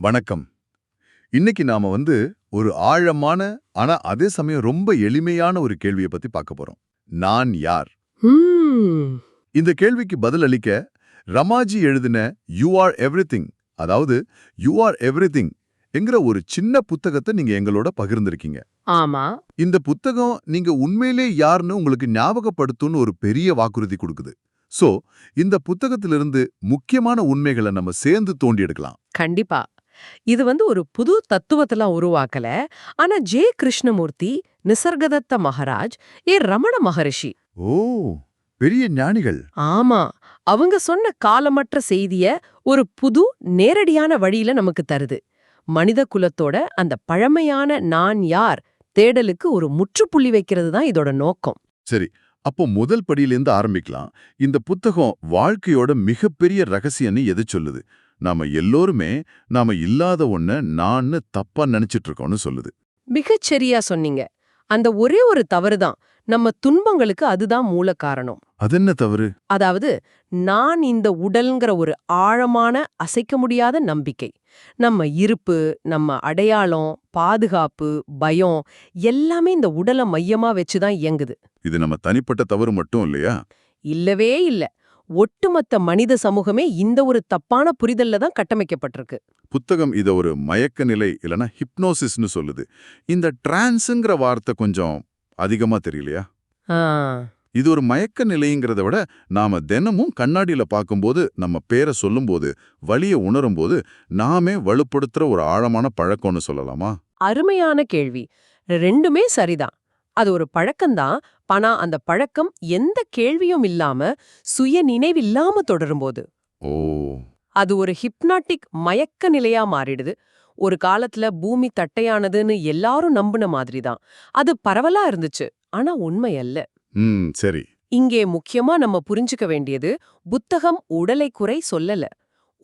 வணக்கம். இன்னைக்கு நாம வந்து ஒரு ஆழமான ஆனா அதே சமயம் ரொம்ப எளிமையான ஒரு கேள்வியை பத்தி பார்க்க போறோம். நான் யார்? இந்த கேள்விக்கு பதில் அளிக்க ரமாஜி எழுதின யூ ஆர் எவ்ரிதிங் அதாவது யூ ஆர் எவ்ரிதிங் என்கிற ஒரு சின்ன புத்தகத்தை நீங்க எங்களோட பகிர்ந்திருக்கீங்க. ஆமா. இந்த புத்தகம் நீங்க உண்மையிலே யாருன்னு உங்களுக்கு ஞாபகப்படுத்தும்னு ஒரு பெரிய வாக்குறுதி கொடுக்குது. சோ இந்த புத்தகத்திலிருந்து முக்கியமான உண்மைகளை நம்ம சேர்ந்து தோண்டி எடுக்கலாம் கண்டிப்பா. இது வந்து ஒரு புது தத்துவத்தெல்லாம் உருவாக்கல. ஆனா ஜே. கிருஷ்ணமூர்த்தி நிசர்கதத்த மகாராஜ் ஏ. ரமண மகரிஷி. ஓ பெரிய ஞானிகள். ஆமா அவங்க சொன்ன காலமற்ற செய்திய ஒரு புது நேரடியான வழியில நமக்கு தருது. மனித குலத்தோட அந்த பழமையான நான் யார் தேடலுக்கு ஒரு முற்றுப்புள்ளி வைக்கிறது தான் இதோட நோக்கம். சரி அப்போ முதல் படியிலேருந்து ஆரம்பிக்கலாம். இந்த புத்தகம் வாழ்க்கையோட மிகப்பெரிய ரகசியம்னு எது சொல்லுது? நாம எல்லோருமே நாம இல்லாத ஒன்ன நான்னு தப்பா நினைச்சிட்டு இருக்கோம்னு சொல்லுது. மிகச் சரியா சொன்னீங்க. அந்த ஒரே ஒரு தவறுதான் நம்ம துன்பங்களுக்கு அதுதான் மூல காரணம். அது என்ன தவறு? அதாவது நான் இந்த உடல்ங்கிற ஒரு ஆழமான அசைக்க முடியாத நம்பிக்கை. நம்ம இருப்பு நம்ம அடையாளம் பாதுகாப்பு பயம் எல்லாமே இந்த உடலை மையமா வச்சுதான் இயங்குது. இது நம்ம தனிப்பட்ட தவறு மட்டும் இல்லையா? இல்லவே இல்ல. ஒட்டுமொத்த மனித சமூகமே இந்த ஒரு தப்பான புரிதல்ல தான் கட்டமைக்கப்பட்டிருக்கு. புத்தகம் இத ஒரு மயக்க நிலை இல்லனா ஹிப்னோசிஸ்னு சொல்லுது. இந்த டிரான்ஸுங்கிற வார்த்தை கொஞ்சம் அதிகமா தெரியலையா? இது ஒரு மயக்க நிலைங்கிறத விட நாம தினமும் கண்ணாடியில பார்க்கும்போது நம்ம பேரை சொல்லும்போது வலிய உணரும்போது நாமே வலுப்படுத்துற ஒரு ஆழமான பழக்கம்னு சொல்லலாமா? அருமையான கேள்வி. ரெண்டுமே சரிதான். அது ஒரு பழக்கம்தான். ஆனா அந்த பழக்கம் எந்த கேள்வியும் இல்லாம சுய நினைவில்லாம தொடரும்போது. ஓ. அது ஒரு ஹிப்னாட்டிக் மயக்க நிலையா மாறிடுது. ஒரு காலத்துல பூமி தட்டையானதுன்னு எல்லாரும் நம்பின மாதிரிதான். அது பரவலா இருந்துச்சு. ஆனா உண்மை அல்ல. சரி. இங்கே முக்கியமா நம்ம புரிஞ்சுக்க வேண்டியது புத்தகம் உடலை குறை சொல்லல.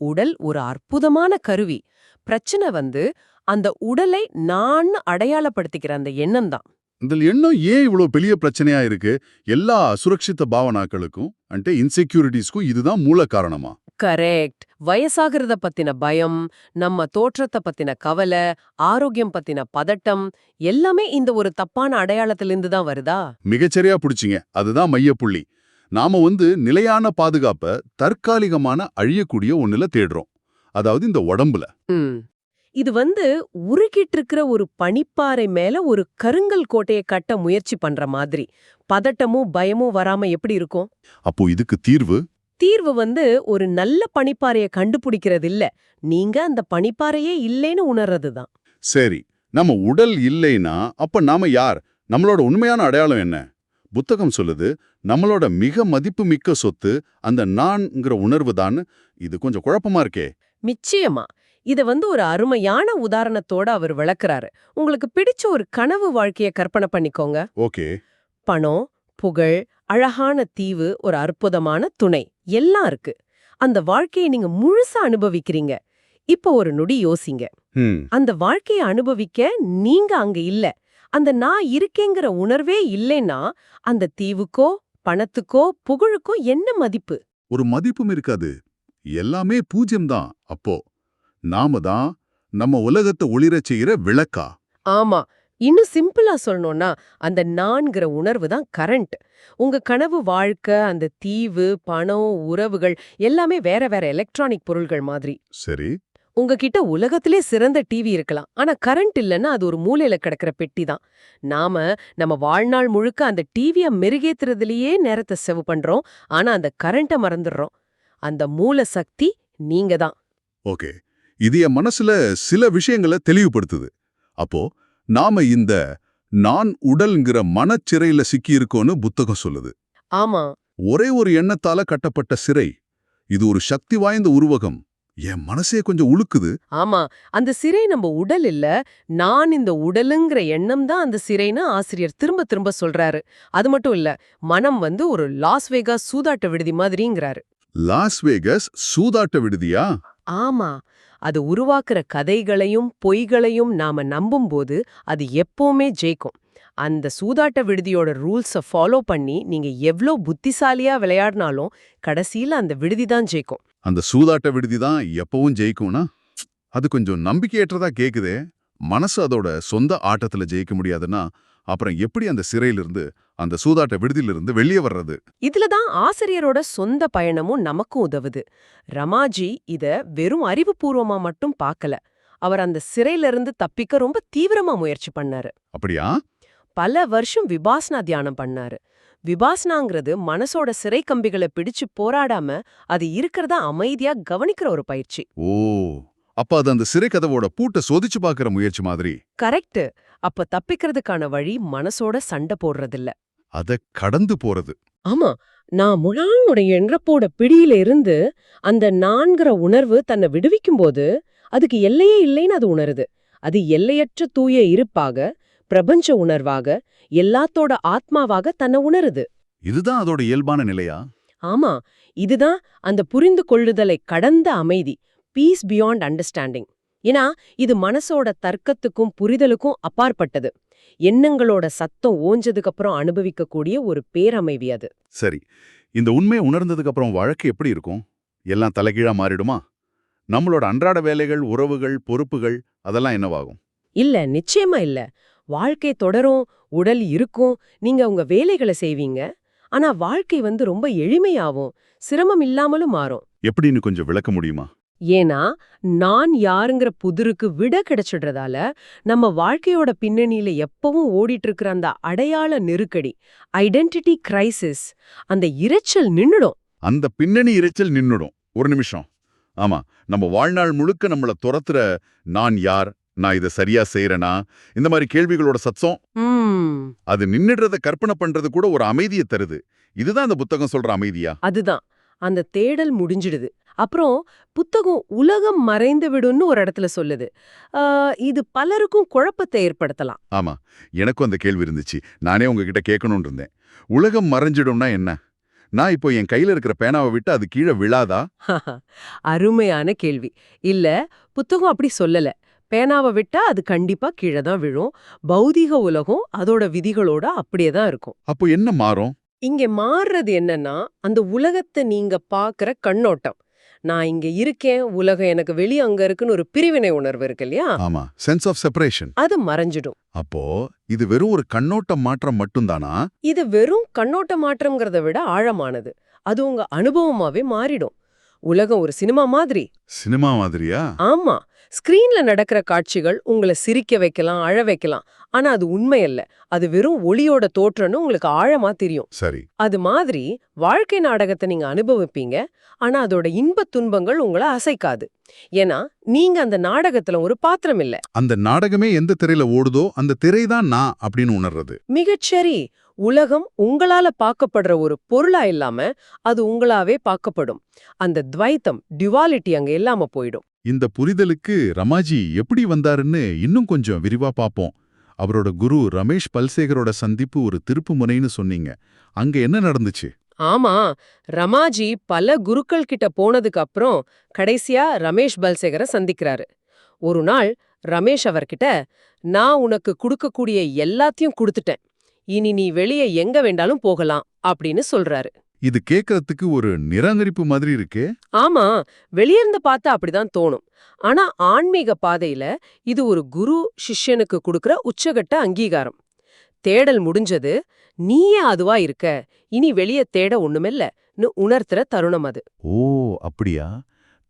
உடல் ஒரு அற்புதமான கருவி. பிரச்சனை வந்து அந்த உடலை நான் அடையாளப்படுத்திக்கிற அந்த எண்ணம் தான் இதில் எண்ணம் ஏன் இவ்வளவு பெரிய பிரச்சனையா இருக்கு? எல்லா அசுரக்ஷித பாவனாக்களுக்கும் அண்டே இன்செக்யூரிட்டிஸ்க்கும் இதுதான் மூல காரணமா? கரெக்ட் வயசாகிறத பத்தின பயம் நம்ம தோற்றத்தை பத்தின கவலை ஆரோக்கியம் பத்தின பதட்டம் எல்லாமே இந்த ஒரு தப்பான அடையாளத்திலிருந்து தான் வருதா? மிகச்சரியா புடிச்சிங்க. அதுதான் மையப்புள்ளி நாம வந்து நிலையான பாதுகாப்ப தற்காலிகமான அழியக்கூடிய ஒண்ணுல தேடுறோம். அதாவது இந்த உடம்புல. இது வந்து உருகிட்டு இருக்கிற ஒரு பனிப்பாறை மேல ஒரு கருங்கல் கோட்டையை கட்ட முயற்சி பண்ற மாதிரி. பதட்டமும் பயமும் வராம எப்படி இருக்கும்? அப்போ இதுக்கு தீர்வு? தீர்வு வந்து ஒரு நல்ல பனிப்பாறையை கண்டுபிடிக்கிறது இல்ல. நீங்க அந்த பனிப்பாறையே இல்லைன்னு உணர்றது தான். சரி நம்ம உடல் இல்லைன்னா அப்ப நாம யார்? நம்மளோட உண்மையான அடையாளம் என்ன? புத்தகம் சொல்லுது நம்மளோட மிக மதிப்புமிக்க சொத்து அந்த நான்ங்கிற உணர்வு தான். இது கொஞ்சம் குழப்பமா இருக்கே. நிச்சயமா. இத வந்து ஒரு அருமையான உதாரணத்தோட அவர் விளக்குறாரு. உங்களுக்கு பிடிச்ச ஒரு கனவு வாழ்க்கைய கற்பனை பண்ணிக்கோங்க. ஓகே. பணம் புகழ் அழகான தீவு ஒரு அற்புதமான துணை எல்லாம் இருக்கு. அந்த வாழ்க்கையை நீங்க முழுசா அனுபவிக்கிறீங்க. இப்ப ஒரு நொடி யோசிங்க. அந்த வாழ்க்கையை அனுபவிக்க நீங்க அங்க இல்ல. அந்த நான் இருக்கேங்கிற உணர்வே இல்லைன்னா அந்த தீவுக்கோ பணத்துக்கோ புகழுக்கோ என்ன மதிப்பு? ஒரு மதிப்பும் இருக்காது. எல்லாமே பூஜ்யம் தான் அப்போ. நாம தான் நம்ம உலகத்தை ஒளிரச் செய்யற விளக்கா? ஆமா. இன்னும் சிம்பிளா சொல்லணும்னா அந்த நான்கிற உணர்வு தான் கரண்ட். உங்க கனவு வாழ்க்கை அந்த தீவு பணம் உறவுகள் எல்லாமே வேற வேற எலக்ட்ரானிக் பொருள்கள் மாதிரி. சரி. உங்ககிட்ட உலகத்திலே சிறந்த டிவி இருக்கலாம். ஆனா கரண்ட் இல்லைன்னா அது ஒரு மூலையில கிடக்கிற பெட்டி தான். நாம நம்ம வாழ்நாள் முழுக்க அந்த டிவிய மெருகேத்துறதுலயே நேரத்தை செவு பண்றோம். ஆனா அந்த கரண்ட்டை மறந்துடுறோம். அந்த மூல சக்தி நீங்க தான். ஓகே. இது என் மனசுல சில விஷயங்களை தெளிவுபடுத்துது. அப்போ நாம இந்த நான் உடல்ங்கிற மனச்சிறையில சிக்கி இருக்கோன்னு புத்தகம் சொல்லுது. ஆமா. ஒரே ஒரு எண்ணத்தால கட்டப்பட்ட சிறை இது ஒரு சக்தி வாய்ந்த உருவகம். என் மனசே கொஞ்சம் உழுக்குது. ஆமா. அந்த சிறை நம்ம உடல் இல்ல நான் இந்த உடலுங்கிற எண்ணம் தான் அந்த சிறைன்னு ஆசிரியர் திரும்ப திரும்ப சொல்றாரு. அது மட்டும் இல்ல மனம் வந்து ஒரு லாஸ் வேகாஸ் சூதாட்ட விடுதி மாதிரிங்கிறாரு. லாஸ் வேகஸ் சூதாட்ட விடுதியா? ஆமா. அது உருவாக்குற கதைகளையும் பொய்களையும் நாம நம்பும்போது அது எப்பவுமே ஜெயிக்கும். அந்த சூதாட்ட விடுதியோட ரூல்ஸ ஃபாலோ பண்ணி நீங்க எவ்ளோ புத்திசாலியா விளையாடினாலும் கடைசியில் அந்த விடுதி தான் ஜெயிக்கும். அந்த சூதாட்ட விடுதி தான் எப்பவும் ஜெயிக்கும்னா அது கொஞ்சம் நம்பிக்கையற்றதா கேக்குதே. மனசு அதோட சொந்த ஆட்டத்துல ஜெயிக்க முடியாதுன்னா அப்புறம் எப்படி அந்த சிறையிலிருந்து அந்த சூதாட்ட விடுதியிலிருந்து வெளியே வர்றது? இதுல தான் ஆசிரியரோட சொந்த பயணமும் நமக்கும் உதவுது. ரமாஜி இத வெறும் அறிவுபூர்வமா மட்டும் பார்க்கல அவர் அந்த சிறையில இருந்து தப்பிக்க ரொம்ப தீவிரமா முயற்சி பண்ணாரு. அப்படியா? பல வருஷம் விபாசனா தியானம் பண்ணாரு. விபாசனாங்கிறது மனசோட சிறை கம்பிகளை பிடிச்சு போராடாம அது இருக்கிறத அமைதியா கவனிக்கிற ஒரு பயிற்சி. ஓ! அப்ப அது அந்த சிறை கதவோட பூட்டை சோதிச்சு பார்க்கிற முயற்சி மாதிரி. கரெக்ட் அப்ப தப்பிக்கிறதுக்கான வழி மனசோட சண்டை போடுறதில்ல. அத கடந்து போறது. ஆமா. நான் முழானுடைய எண்ணப்போட பிடியில இருந்து அந்த நான்கிற உணர்வு தன்னை விடுவிக்கும் போது அதுக்கு எல்லையே இல்லைன்னு அது உணருது. அது எல்லையற்ற தூய இருப்பாக பிரபஞ்ச உணர்வாக எல்லாத்தோட ஆத்மாவாக தன்னை உணருது. இதுதான் அதோட இயல்பான நிலையா? ஆமா. இதுதான் அந்த புரிந்து கொள்ளுதலை கடந்த அமைதி. பீஸ் பியாண்ட் அண்டர்ஸ்டாண்டிங் ஏன்னா இது மனசோட தர்க்கத்துக்கும் புரிதலுக்கும் அப்பாற்பட்டது. எண்ணங்களோட சத்தம் ஓஞ்சதுக்கு அப்புறம் அனுபவிக்கக்கூடிய ஒரு பேரமைவி அது. சரி இந்த உண்மையை உணர்ந்ததுக்கு அப்புறம் வாழ்க்கை எப்படி இருக்கும்? எல்லாம் தலைகீழா மாறிடுமா? நம்மளோட அன்றாட வேலைகள் உறவுகள் பொறுப்புகள் அதெல்லாம் என்னவாகும்? இல்ல நிச்சயமா இல்ல. வாழ்க்கை தொடரும் உடல் இருக்கும். நீங்க உங்க வேலைகளை செய்வீங்க. ஆனா வாழ்க்கை வந்து ரொம்ப எளிமையாவும் சிரமம் இல்லாமலும் மாறும். எப்படின்னு கொஞ்சம் விளக்க முடியுமா? ஏன்னா நான் யாருங்கிற புதிருக்கு விட கிடைச்சிடுறதால நம்ம வாழ்க்கையோட பின்னணியில எப்பவும் ஓடிட்டு இருக்கிற அந்த அடையாள நெருக்கடி ஐடென்டிட்டி கிரைசிஸ் அந்த இரைச்சல் நின்னுடும். அந்த பின்னணி இரைச்சல் நின்னுடும். ஒரு நிமிஷம். ஆமா நம்ம வாழ்நாள் முழுக்க நம்மள துரத்துற நான் யார் நான் இதை சரியா செய்யறேனா இந்த மாதிரி கேள்விகளோட சத்தம். அது நின்னுடுறத கற்பனை பண்றது கூட ஒரு அமைதியை தருது. இதுதான் அந்த புத்தகம் சொல்ற அமைதியா? அதுதான். அந்த தேடல் முடிஞ்சிடுது. அப்புறம் புத்தகம் உலகம் மறைந்து விடும்னு ஒரு இடத்துல சொல்லுது. இது பலருக்கும் குழப்பத்தை ஏற்படுத்தலாம். ஆமா எனக்கும் அந்த கேள்வி இருந்துச்சு. நானே உங்ககிட்ட கேட்கணும்னு இருந்தேன். உலகம் மறைஞ்சிடும்னா என்ன? நான் இப்போ என் கையில இருக்கிற பேனாவை விட்டு அது கீழே விழாதா? அருமையான கேள்வி. இல்ல புத்தகம் அப்படி சொல்லல. பேனாவை விட்டா அது கண்டிப்பா கீழே தான் விழும். பௌதீக உலகம் அதோட விதிகளோட அப்படியே தான் இருக்கும். அப்போ என்ன மாறும்? இங்க மாறுறது என்னன்னா அந்த உலகத்தை நீங்க பாக்குற கண்ணோட்டம். நான் இங்க இருக்கேன் உலகம் எனக்கு வெளிய அங்க இருக்குன்னு ஒரு பிரிவினை உணர்வு இருக்கு இல்லையா? ஆமா சென்ஸ் ஆஃப் செப்பரேஷன் அது மறைஞ்சிடும். அப்போ இது வெறும் ஒரு கண்ணோட்ட மாற்றம் மட்டும்தானா? இது வெறும் கண்ணோட்ட மாற்றம்ங்கிறத விட ஆழமானது. அது உங்க அனுபவமாவே மாறிடும். உலகம் ஒரு சினிமா மாதிரி. சினிமா மாதிரியா? ஆமா. ஸ்கிரீன்ல நடக்கிற காட்சிகள் உங்களை சிரிக்க வைக்கலாம் அழ வைக்கலாம். ஆனா அது உண்மை அல்ல அது வெறும் ஒளியோட தோற்றம்னு உங்களுக்கு ஆழமா தெரியும். சரி. அது மாதிரி வாழ்க்கை நாடகத்தை நீங்க அனுபவிப்பீங்க. ஆனா அதோட இன்பத் துன்பங்கள் உங்களை அசைக்காது. ஏன்னா நீங்க அந்த நாடகத்துல ஒரு பாத்திரம் இல்ல. அந்த நாடகமே எந்த திரையில ஓடுதோ அந்த திரை தான் நான் அப்படின்னு உணர்றது. மிகச்சரி. உலகம் உங்களால பார்க்கப்படுற ஒரு பொருளா இல்லாம அது உங்களாவே பார்க்கப்படும். அந்த துவைத்தம் டிவாலிட்டி அங்க இல்லாம போயிடும். இந்த புரிதலுக்கு ரமாஜி எப்படி வந்தாருன்னு இன்னும் கொஞ்சம் விரிவா பாப்போம். அவரோட குரு ரமேஷ் பல்சேகரோட சந்திப்பு ஒரு திருப்பு முனைன்னு சொன்னீங்க. அங்க என்ன நடந்துச்சு? ஆமா ரமாஜி பல குருக்கள் கிட்ட போனதுக்கு அப்புறம் கடைசியா ரமேஷ் பல்சேகரை சந்திக்கிறாரு. ஒரு நாள் ரமேஷ் அவர்கிட்ட நான் உனக்கு கொடுக்கக்கூடிய எல்லாத்தையும் கொடுத்துட்டேன். இனி நீ வெளியே எங்க வேண்டாலும் போகலாம் அப்படின்னு சொல்றாரு. இது கேட்கறதுக்கு ஒரு நிராகரிப்பு மாதிரி இருக்கே. ஆமா வெளியிருந்து பார்த்தா அப்படிதான் தோணும். ஆனா ஆன்மீக பாதையில இது ஒரு குரு சிஷ்யனுக்கு கொடுக்கற உச்சகட்ட அங்கீகாரம். தேடல் முடிஞ்சது நீயே அதுவா இருக்க இனி வெளிய தேட ஒண்ணுமில்லன்னு உணர்த்துற தருணம் அது. ஓ அப்படியா?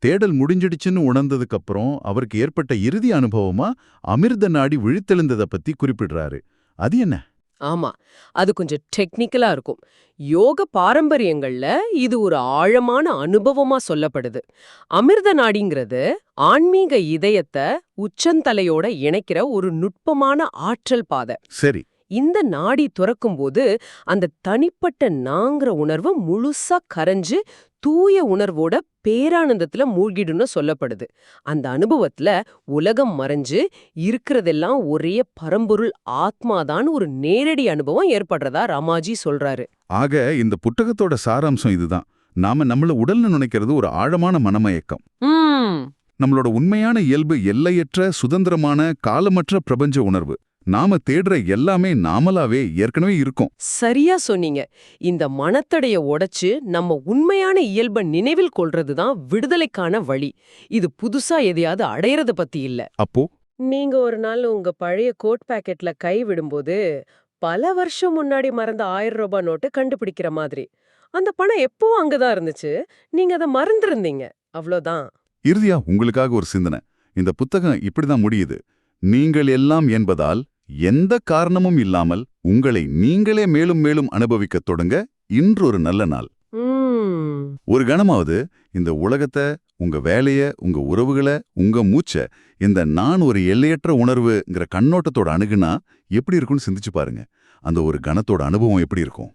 தேடல் முடிஞ்சிடுச்சுன்னு உணர்ந்ததுக்கு அப்புறம் அவருக்கு ஏற்பட்ட இறுதி அனுபவமா அமிர்த நாடி விழித்தெழுந்தத பத்தி குறிப்பிடுறாரு. அது என்ன? ஆமா அது கொஞ்சம் டெக்னிக்கலா இருக்கும். யோக பாரம்பரியங்கள்ல இது ஒரு ஆழமான அனுபவமா சொல்லப்படுது. அமிர்த நாடிங்கிறது ஆன்மீக இதயத்தை உச்சந்தலையோட இணைக்கிற ஒரு நுட்பமான ஆற்றல் பாதை. சரி இந்த நாடி துறக்கும்போது அந்த தனிப்பட்ட நாங்கிற உணர்வு முழுசா கரைஞ்சு தூய உணர்வோட பேரானந்தத்துல மூழ்கிடும்னு சொல்லப்படுது. அந்த அனுபவத்துல உலகம் மறைஞ்சு இருக்கிறதெல்லாம் ஒரே பரம்பொருள் ஆத்மாதான் ஒரு நேரடி அனுபவம் ஏற்படுறதா ராமாஜி சொல்றாரு. ஆக இந்த புத்தகத்தோட சாராம்சம் இதுதான். நாம நம்மள உடல்னு நினைக்கிறது ஒரு ஆழமான மனமயக்கம். நம்மளோட உண்மையான இயல்பு எல்லையற்ற சுதந்திரமான காலமற்ற பிரபஞ்ச உணர்வு. நாம தேடுற எல்லாமே நாமளாவே ஏற்கனவே இருக்கோம். சரியா சொன்னீங்க. இந்த மனத்தடைய உடைச்சு நம்ம உண்மையான இயல்பை நினைவில் கொள்றதுதான் விடுதலைக்கான வழி. இது புதுசா எதையாவது அடையறத பத்தி இல்ல. அப்போ? நீங்க ஒரு நாள் உங்க பழைய கோட் பாக்கெட்ல கை விடும்போது பல வருஷம் முன்னாடி மறந்த ஆயிரம் ரூபாய் நோட்டு கண்டுபிடிக்கிற மாதிரி. அந்த பணம் எப்பவும் அங்கதான் இருந்துச்சு. நீங்க அதை மறந்திருந்தீங்க. அவ்வளோதான் இறுதியா உங்களுக்காக ஒரு சிந்தனை. இந்த புத்தகம் இப்படிதான் முடியுது. நீங்கள் எல்லாம் என்பதால் எந்த காரணமும் இல்லாமல் உங்களை நீங்களே மேலும் மேலும் அனுபவிக்கத் தொடங்க இன்றொரு நல்ல நாள். ஒரு கணமாவது இந்த உலகத்தை உங்க வேலைய உங்க உறவுகளை உங்க மூச்ச இந்த நான் ஒரு எல்லையற்ற உணர்வுங்கிற கண்ணோட்டத்தோட அணுகுனா எப்படி இருக்கும்னு சிந்திச்சு பாருங்க. அந்த ஒரு கணத்தோட அனுபவம் எப்படி இருக்கும்?